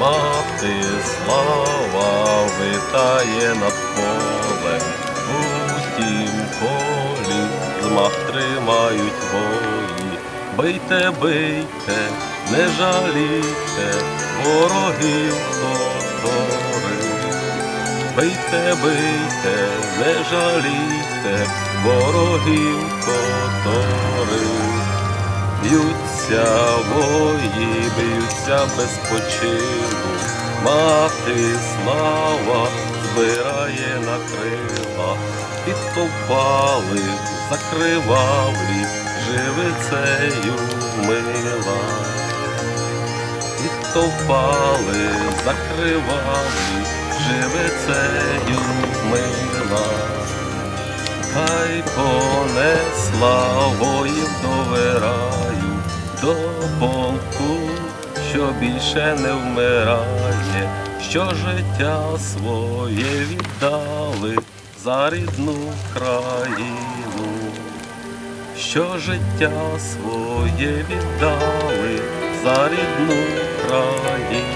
мати слава витає над полем, у тім полі змах тримають вої. Бийте, бийте, не жалійте ворогів котори. Бийте, бийте, не жалійте ворогів котори. Б'ються вої, б'ються без почину, мати слава збирає на крила, підкопали, закривавлі, живицею мила. Підкопали, закривавлі, живицею мила. Хай понесла воїв до вираю, до що більше не вмирає, що життя своє віддали за рідну країну, що життя своє віддали за рідну країну.